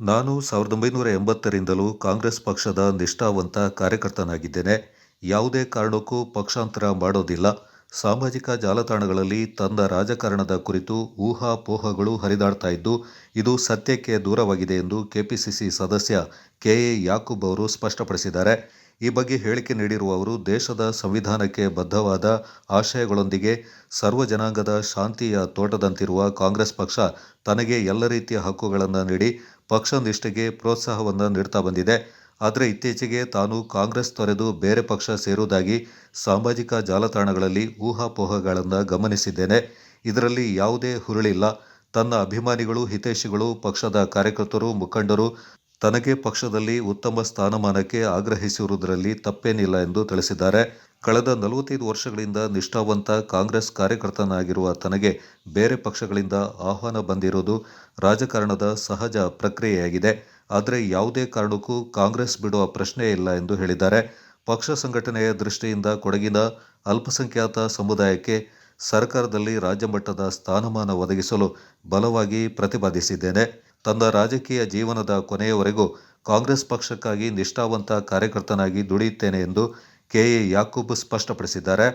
ನಾನು ಸಾವಿರದ ಒಂಬೈನೂರ ಎಂಬತ್ತರಿಂದಲೂ ಕಾಂಗ್ರೆಸ್ ಪಕ್ಷದ ನಿಷ್ಠಾವಂತ ಕಾರ್ಯಕರ್ತನಾಗಿದ್ದೇನೆ. ಯಾವುದೇ ಕಾರಣಕ್ಕೂ ಪಕ್ಷಾಂತರ ಮಾಡೋದಿಲ್ಲ. ಸಾಮಾಜಿಕ ಜಾಲತಾಣಗಳಲ್ಲಿ ತನ್ನ ರಾಜಕಾರಣದ ಕುರಿತು ಊಹಾಪೋಹಗಳು ಹರಿದಾಡ್ತಾ ಇದ್ದು, ಇದು ಸತ್ಯಕ್ಕೆ ದೂರವಾಗಿದೆ ಎಂದು ಕೆಪಿಸಿಸಿ ಸದಸ್ಯ ಕೆಎ ಯಾಕೂಬ್ ಅವರು ಸ್ಪಷ್ಟಪಡಿಸಿದ್ದಾರೆ. ಈ ಬಗ್ಗೆ ಹೇಳಿಕೆ ನೀಡಿರುವ ಅವರು ದೇಶದ ಸಂವಿಧಾನಕ್ಕೆ ಬದ್ಧವಾದ ಆಶಯಗಳೊಂದಿಗೆ ಸರ್ವ ಜನಾಂಗದ ಶಾಂತಿಯ ತೋಟದಂತಿರುವ ಕಾಂಗ್ರೆಸ್ ಪಕ್ಷ ತನಗೆ ಎಲ್ಲ ರೀತಿಯ ಹಕ್ಕುಗಳನ್ನು ನೀಡಿ ಪಕ್ಷ ನಿಷ್ಠೆಗೆ ಪ್ರೋತ್ಸಾಹವನ್ನು ನೀಡ್ತಾ ಬಂದಿದೆ. ಆದರೆ ಇತ್ತೀಚೆಗೆ ತಾನು ಕಾಂಗ್ರೆಸ್ ತೊರೆದು ಬೇರೆ ಪಕ್ಷ ಸೇರುವುದಾಗಿ ಸಾಮಾಜಿಕ ಜಾಲತಾಣಗಳಲ್ಲಿ ಊಹಾಪೋಹಗಳನ್ನು ಗಮನಿಸಿದ್ದೇನೆ. ಇದರಲ್ಲಿ ಯಾವುದೇ ಹುರುಳಿಲ್ಲ. ತನ್ನ ಅಭಿಮಾನಿಗಳು, ಹಿತೈಷಿಗಳು, ಪಕ್ಷದ ಕಾರ್ಯಕರ್ತರು, ಮುಖಂಡರು ತನಗೆ ಪಕ್ಷದಲ್ಲಿ ಉತ್ತಮ ಸ್ಥಾನಮಾನಕ್ಕೆ ಆಗ್ರಹಿಸಿರುವುದರಲ್ಲಿ ತಪ್ಪೇನಿಲ್ಲ ಎಂದು ತಿಳಿಸಿದ್ದಾರೆ. ಕಳೆದ ನಲವತ್ತೈದು ವರ್ಷಗಳಿಂದ ನಿಷ್ಠಾವಂತ ಕಾಂಗ್ರೆಸ್ ಕಾರ್ಯಕರ್ತನಾಗಿರುವ ತನಗೆ ಬೇರೆ ಪಕ್ಷಗಳಿಂದ ಆಹ್ವಾನ ಬಂದಿರುವುದು ರಾಜಕಾರಣದ ಸಹಜ ಪ್ರಕ್ರಿಯೆಯಾಗಿದೆ. ಆದರೆ ಯಾವುದೇ ಕಾರಣಕ್ಕೂ ಕಾಂಗ್ರೆಸ್ ಬಿಡುವ ಪ್ರಶ್ನೆ ಇಲ್ಲ ಎಂದು ಹೇಳಿದ್ದಾರೆ. ಪಕ್ಷ ಸಂಘಟನೆಯ ದೃಷ್ಟಿಯಿಂದ ಕೊಡಗಿನ ಅಲ್ಪಸಂಖ್ಯಾತ ಸಮುದಾಯಕ್ಕೆ ಸರ್ಕಾರದಲ್ಲಿ ರಾಜ್ಯಮಟ್ಟದ ಸ್ಥಾನಮಾನ ಒದಗಿಸಲು ಬಲವಾಗಿ ಪ್ರತಿಪಾದಿಸಿದ್ದೇನೆ. ತನ್ನ ರಾಜಕೀಯ ಜೀವನದ ಕೊನೆಯವರೆಗೂ ಕಾಂಗ್ರೆಸ್ ಪಕ್ಷಕ್ಕಾಗಿ ನಿಷ್ಠಾವಂತ ಕಾರ್ಯಕರ್ತನಾಗಿ ದುಡಿಯುತ್ತೇನೆ ಎಂದು ಕೆಎ ಯಾಕೂಬ್ ಸ್ಪಷ್ಟಪಡಿಸಿದ್ದಾರೆ.